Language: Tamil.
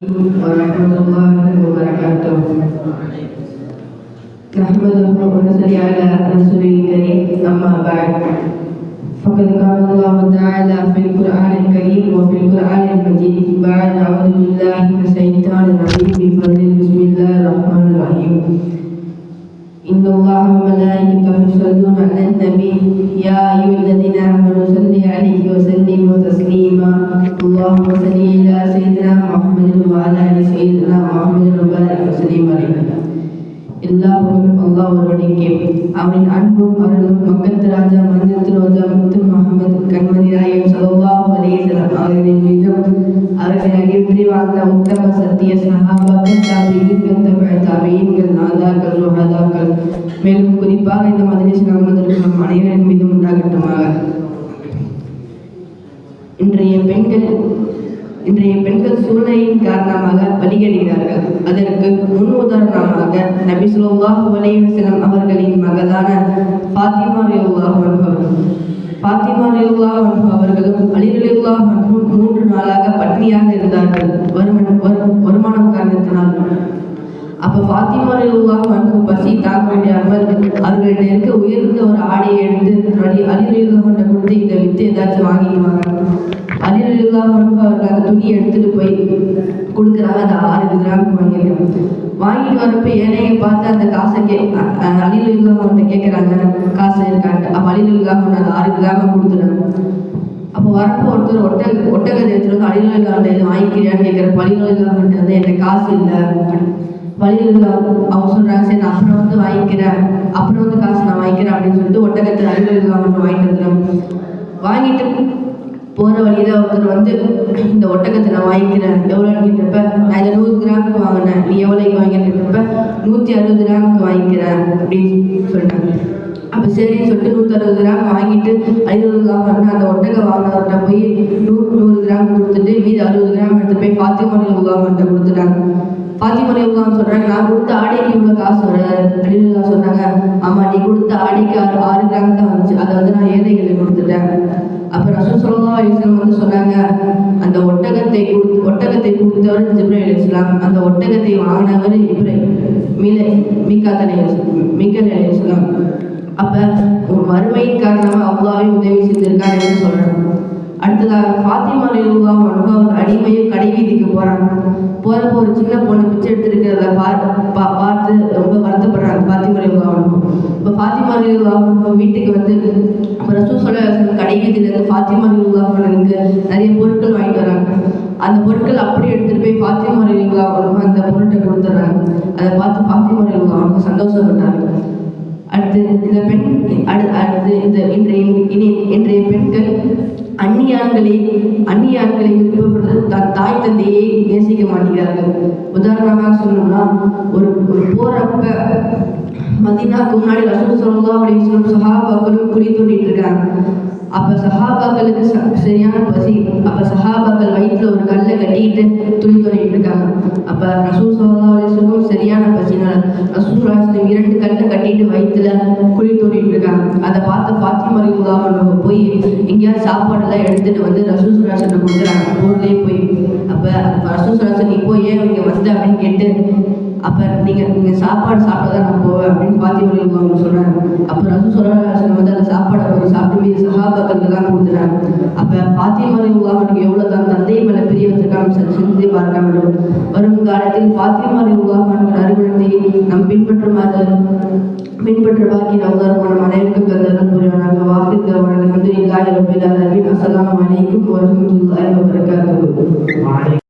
ورحمة الله وبركاته نحمده ونصلي على رسوله الكريم أما بعد فقد قال الله تعالى في القرآن الكريم وفي القرآن المجيد بعد أعوذ بالله من الشيطان الرجيم بفضل إن الله وملائكته يصلون على النبي يا أيها الذين آمنوا صلوا عليه وسلموا تسليما اللهم صل على سيدنا محمد وعلى آل سيدنا محمد وبارك وسلم عليه எல்லாரும் அல்லாஹ் ஒருவனுக்கே அவனின் அன்பும் அருளும் மக்கத்து ராஜா மந்திரத்து ரோஜா முத்து முகமது கண்மணி நாயகம் சலோல்லாஹ் அலைஹிஸ்ஸலாம் அவர்களின் மீதும் அவர்களை அகிர்ந்து உத்தம சத்திய சஹாபாக்கள் தாபியீன்கள் தபஅ தாபியீன்கள் நாதாக்கள் சுஹதாக்கள். மேலும் குறிப்பாக இந்த மதரீஸ் அமர்ந்திருக்கும் நம் அனைவரின் மீதும் உண்டாகட்டுமாக. இன்றைய பெண்கள் இன்றைய பெண்கள் சூழ்நிலையின் காரணமாக வழிகெடுகிறார்கள் அதற்கு முன் உதாரணமாக நபி ஸல்லல்லாஹு அலைஹி அவர்களின் மகளான ஃபாத்திமா பாத்திமா அன்ஹா அவர்களும் அலி மற்றும் மூன்று நாளாக பட்னியாக இருந்தார்கள். வருமான வருமானம் காரணத்தினால். அப்ப பாத்திமா ரலியல்லாஹு மற்றும் பசி தாக்க முடியாமல் அவர்களிடம் இருக்க உயர்ந்த ஒரு ஆடையை எடுத்து அலி அலி ரலியல்லாஹு கொடுத்து இதை வித்து ஏதாச்சும் வாங்கிடுவாங்க. வாங்க மற்றும் ரலியல்லாஹு அன்ஹு அவர்கள் அந்த துணி எடுத்துட்டு போய் கொடுக்குறாங்க அந்த ஆறு கிராம் வாங்கியிருக்காங்க வாங்கிட்டு வரப்ப ஏனைய பார்த்து அந்த காசை கே அழில் ரலியல்லாஹு கேட்குறாங்க காசு இருக்கான்ட்டு. அப்போ அழில் ரலியல்லாஹு அந்த ஆறு கிராமம் கொடுத்துறாங்க அப்போ வரப்போ ஒருத்தர் ஒட்டக ஒட்டகத்தை எடுத்துட்டு வந்து இல்லாமல் இது வாங்கிக்கிறியான்னு கேட்குற இல்லாமல் வந்து என்கிட்ட காசு இல்லை. பழியில் அவங்க சொல்கிறாங்க சரி நான் அப்புறம் வந்து வாங்கிக்கிறேன். அப்புறம் வந்து காசு நான் வாங்கிக்கிறேன். அப்படின்னு சொல்லிட்டு ஒட்டகத்தை அழிவு மட்டும் வாங்கிட்டு வந்துடுறேன் வாங்கிட்டு போகிற வழியில ஒருத்தர் வந்து இந்த ஒட்டகத்தை நான் வாங்கிக்கிறேன். எவ்வளோன்னு கேட்டப்ப நான் இதை நூறு கிராமுக்கு வாங்கினேன். நீ எவ்வளோக்கு வாங்கினு நூற்றி அறுபது கிராமுக்கு வாங்கிக்கிறேன் அப்படின்னு சொல்லிட்டாங்க அப்போ சரின்னு சொல்லிட்டு நூற்றறுபது கிராம் வாங்கிட்டு ஐநூறு கிராம் வாங்கினா அந்த ஒட்டகை வாங்கினவர்கிட்ட போய் நூறு நூறு கிராம் கொடுத்துட்டு மீதி அறுபது கிராம் எடுத்து போய் பாத்திமலை முகாம்கிட்ட கொடுத்துட்டாங்க. பாத்திமலை முகாம் சொல்கிறாங்க நான் கொடுத்த ஆடைக்கு இவ்வளோ காசு சொன்னாங்க ஆமா நீ கொடுத்த ஆடிக்கு ஆறு ஆறு கிராம் தான் வந்துச்சு. அதை வந்து நான் ஏழைகளுக்கு கொடுத்துட்டேன். அப்புறம் ரசூல் சல்லா அலிஸ்லாம் வந்து சொன்னாங்க அந்த ஒட்டகத்தை கொடுத்து ஒட்டகத்தை கொடுத்தவர் ஜிப்ரே இஸ்லாம் அந்த ஒட்டகத்தை வாங்கினவர் இப்ராஹிம் மீல மீக்கா தலை மீக்கா தலை இஸ்லாம் அப்ப உன் வறுமையின் காரணமாக அவ்வளோவே உதவி செஞ்சிருக்கான் சொல்றாங்க அடுத்ததாக ஃபாத்திமா ரலியல்லாஹு அன்ஹா ஒரு அடிமையும் கடை வீதிக்கு போகிறாங்க போகிறப்ப ஒரு சின்ன பொண்ணு பிச்சை எடுத்துருக்கிறத பார் பா பார்த்து ரொம்ப வருத்தப்படுறாங்க ஃபாத்திமா ரலியல்லாஹு அன்ஹா இப்போ ஃபாத்திமா ரலியல்லாஹு அன்ஹா வீட்டுக்கு வந்து அப்ப ரசூல் சொல்ல கடை வீதியிலேருந்து ஃபாத்திமா ரலியல்லாஹு அன்ஹாவுக்கு நிறைய பொருட்கள் வாங்கிட்டு வராங்க. அந்த பொருட்கள் அப்படியே எடுத்துகிட்டு போய் ஃபாத்திமா ரலியல்லாஹு அன்ஹா அந்த பொருட்டை கொடுத்துட்றாங்க அதை பார்த்து ஃபாத்திமா ரலியல்லாஹு அன்ஹா சந்தோஷப்பட்டாங்க. அடுத்து இந்த பெண் அடு அடுத்து இந்த இன்றைய இனி இன்றைய பெண்கள் அந்நியான்களை அந்நியான்களை விருப்பப்படுறது தன் தாய் தந்தையை நேசிக்க மாட்டேங்கிறார்கள் உதாரணமாக சொல்லணும்னா ஒரு ஒரு போறப்ப மதினாக்கு முன்னாடி ரசூல் சொல்லலாம் அப்படின்னு சொல்லி சஹாபாக்களும் குறி தோண்டிட்டு இருக்காங்க. அப்ப சஹாபாக்களுக்கு ச- சரியான பசி. அப்ப சஹாபாக்கள் வயிற்றுல ஒரு கல்லை கட்டிட்டு துணி தோண்டிட்டு இருக்காங்க. அப்ப ரசூல் சொல்லலாம் அப்படின்னு வஸல்லம் சரியான பசினால் ரசூல் இரண்டு கண்ணை கட்டிட்டு வயிற்றுல குழி தோண்டிட்டு இருக்காங்க. அதை பார்த்த ஃபாத்திமா ரலியல்லாஹு போய் எங்கேயாவது சாப்பாடெல்லாம் எடுத்துட்டு வந்து ரசூல் கொடுக்குறாங்க. ஊர்லயே போய் அப்ப ரசூல் இப்போ போய் ஏன் இங்க வந்த? அப்படின்னு கேட்டு அப்ப நீங்க நீங்க சாப்பாடு சாப்பிட்டா நான் போவேன் அப்படின்னு பாத்திமா ரலியல்லாஹு சொல்றாங்க. அப்ப ரசூல் வந்து அந்த சாப்பாடை கொஞ்சம் சாப்பிட்டு மீது சஹாபாக்களுக்கு தான் கொடுத்துறாங்க. அப்ப பாத்திமா அவனுக்கு எவ்வளவு தான் தந்தை மேல பெரிய வச்சிருக்காங்க சிந்தி பார்க்க வேண்டும் வரும் காலத்தில் பாத்திமா ரலியல்லாஹு அறுவடத்தை நம் பின்பற்றுமாறு பின்பற்ற பாக்கி நவதாரமான அனைவருக்கும் கந்தரன் புரிவானாக. வாக்கு தவறான அல்ஹம்துலில்லாஹி ரப்பில் ஆலமீன் அஸ்ஸலாமு அலைக்கும் வரஹ்மத்துல்லாஹி வபரகாத்துஹு